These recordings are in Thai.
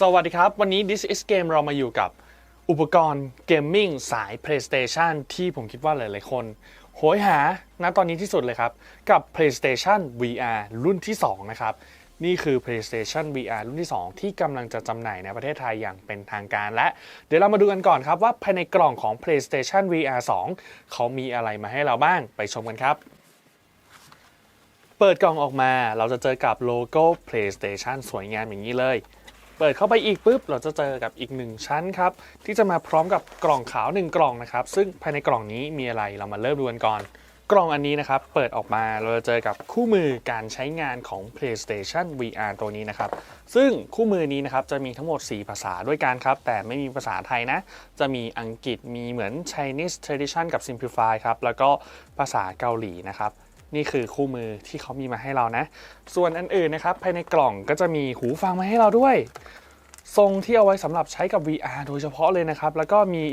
สวัสดีครับ วันนี้ This is Game เรามาอยู่กับอุปกรณ์เกมมิ่งสาย PlayStation ที่ผมคิดว่าหลาย ๆ คนโหยหาณตอนนี้ที่สุดเลยครับ กับ PlayStation VR รุ่นที่ 2 นะครับ นี่คือ PlayStation VR รุ่นที่ 2 ที่กำลังจะจำหน่ายในประเทศไทยอย่างเป็นทางการและ เดี๋ยวเรามาดูกันก่อนครับว่าภายในกล่องของ PlayStation VR 2 เขามีอะไรมาให้เราบ้างไปชมกันครับเปิดกล่องออกมาเราจะเจอกับโลโก้ PlayStation สวยงามอย่างนี้เลย เปิดเข้าไปอีกปุ๊บเราจะเจอกับอีกหนึ่งชั้นครับที่จะมาพร้อมกับกล่องขาวหนึ่งกล่องนะครับซึ่งภายในกล่องนี้มีอะไรเรามาเริ่มดูกันก่อน กล่องอันนี้นะครับเปิดออกมาเราจะเจอกับคู่มือการใช้งานของ PlayStation VR ตัวนี้นะครับซึ่งคู่มือนี้นะครับจะมีทั้งหมด 4 ภาษาด้วยกันครับ แต่ไม่มีภาษาไทยนะ จะมีอังกฤษมีเหมือน Chinese Tradition กับ Simplify ครับแล้วก็ภาษาเกาหลีนะครับ นี่คือคู่มือที่เขามีมาให้เรานะ ส่วนอันอื่นนะครับ ภายในกล่องก็จะมีหูฟังมาให้เราด้วย ทรงที่เอาไว้สำหรับใช้กับ VR โดยเฉพาะเลยนะครับ แล้วก็มี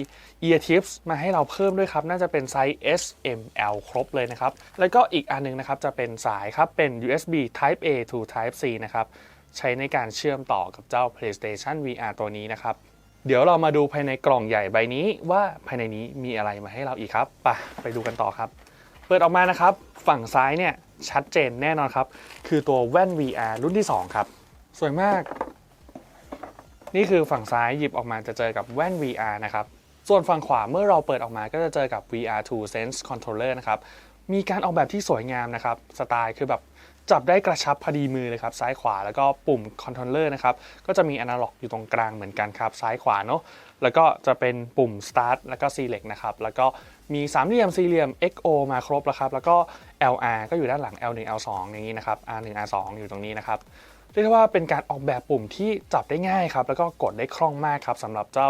ear tips มาให้เราเพิ่มด้วยครับ น่าจะเป็นไซส์ S M L ครบเลยนะครับ แล้วก็อีกอันหนึงนะครับจะเป็นสายครับ เป็น USB Type A to Type C นะครับ ใช้ในการเชื่อมต่อกับเจ้า PlayStation VR ตัวนี้นะครับ เดี๋ยวเรามาดูภายในกล่องใหญ่ใบนี้ว่าภายในนี้มีอะไรมาให้เราอีกครับ ไปไปดูกันต่อครับ ปิดออกมานะครับ ฝั่งซ้ายเนี่ยชัดเจนแน่นอนครับ คือตัวแว่น VR รุ่นที่ 2 ครับ สวยมาก นี่คือฝั่งซ้ายหยิบออกมาจะเจอกับแว่น VR นะครับ ส่วนฝั่งขวาเมื่อเราเปิดออกมาก็จะเจอกับ VR2 Sense Controller นะครับ มีการออกแบบที่สวยงามนะครับ สไตล์คือแบบ จับได้กระชับพอดีมือเลยครับซ้ายขวาแล้วก็ปุ่ม Controller นะครับก็จะมีอนาล็อกอยู่ตรงกลางเหมือนกันครับซ้ายขวาเนาะแล้วก็จะเป็นปุ่ม Start แล้วก็ Select นะครับแล้วก็มีสามเหลี่ยมสี่เหลี่ยม XO มาครบแล้วครับแล้วก็ LR ก็อยู่ด้านหลัง L1 L2 อย่างนี้นะครับ R1 R2 อยู่ตรงนี้นะครับเรียกได้ว่าเป็นการออกแบบปุ่มที่จับได้ง่ายครับแล้วก็กดได้คล่องมากครับสำหรับเจ้า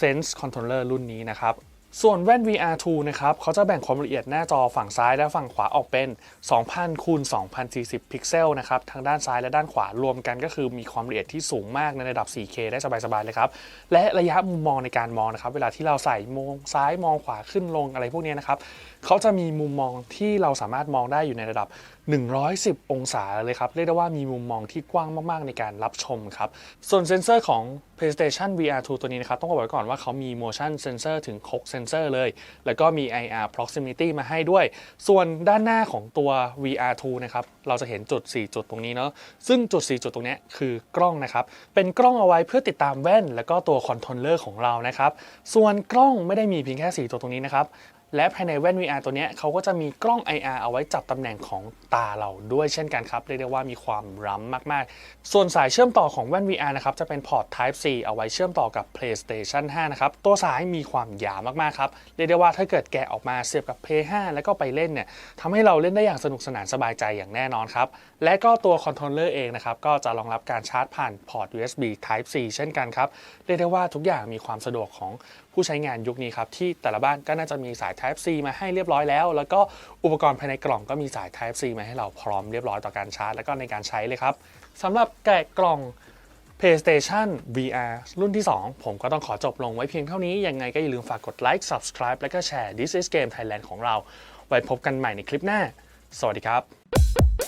Sense Controller รุ่นนี้นะครับ ส่วนแว่น VR2 นะครับเขาจะแบ่งความละเอียดหน้าจอฝั่งซ้ายและฝั่งขวาออกเป็น 2000คูณ2040 พิกเซลนะครับทางด้านซ้ายและด้านขวารวมกันก็คือมีความละเอียดที่สูงมากในระดับ 4K ได้สบายๆเลยครับ และระยะมุมมองในการมองนะครับ เวลาที่เราใส่มองซ้ายมองขวาขึ้นลงอะไรพวกนี้นะครับเขาจะมีมุมมองที่เราสามารถมองได้อยู่ในระดับ 110 องศาเลยครับ เรียกได้ว่ามีมุมมองที่กว้างมากๆ ในการรับชมครับ ส่วนเซนเซอร์ของ PlayStation VR2 ตัวนี้นะครับ ต้องบอกไว้ก่อนว่าเขามี motion sensor ถึง6เซนเซอร์เลย แล้วก็มี IR proximity มาให้ด้วย ส่วนด้านหน้าของตัว VR2 นะครับ เราจะเห็นจุด 4 จุดตรงนี้เนาะ ซึ่งจุด 4 จุดตรงเนี้ยคือกล้องนะครับ เป็นกล้องเอาไว้เพื่อติดตามแว่น แล้วก็ตัวคอนโทรลเลอร์ของเรานะครับ ส่วนกล้องไม่ได้มีเพียงแค่ 4 ตัวตรงนี้นะครับ และภายในแว่น VR ตัวนี้เขาก็จะมีกล้อง IR เอาไว้จับตำแหน่งของตาเราด้วยเช่นกันครับ เรียกได้ว่ามีความล้ำมาก ๆ ส่วนสายเชื่อมต่อของแว่น VR นะครับ จะเป็นพอร์ต Type C เอาไว้เชื่อมต่อกับ PlayStation 5 นะครับ ตัวสายมีความยาวมาก ๆ ครับ เรียกได้ว่าถ้าเกิดแกะออกมาเสียบกับ Play 5 แล้วก็ไปเล่นเนี่ยทำให้เราเล่นได้อย่างสนุกสนานสบายใจอย่างแน่นอนครับ และก็ตัวคอนโทรลเลอร์เองนะครับก็จะรองรับการชาร์จผ่านพอร์ต USB Type C เช่นกันครับเรียกได้ว่าทุกอย่างมีความสะดวกของผู้ใช้งานยุคนี้ครับที่แต่ละบ้านก็น่าจะมีสาย Type C มาให้เรียบร้อยแล้ว แล้วก็อุปกรณ์ภายในกล่องก็มีสาย Type C มาให้เราพร้อมเรียบร้อยต่อการชาร์จ แล้วก็ในการใช้เลยครับสำหรับแกะกล่อง PlayStation VR รุ่นที่ 2 ผมก็ต้องขอจบลงไว้เพียงเท่านี้ ยังไงก็อย่าลืมฝากกดไลค์ Subscribe และก็แชร์ This is Game Thailand ของเรา ไว้พบกันใหม่ในคลิปหน้า สวัสดีครับ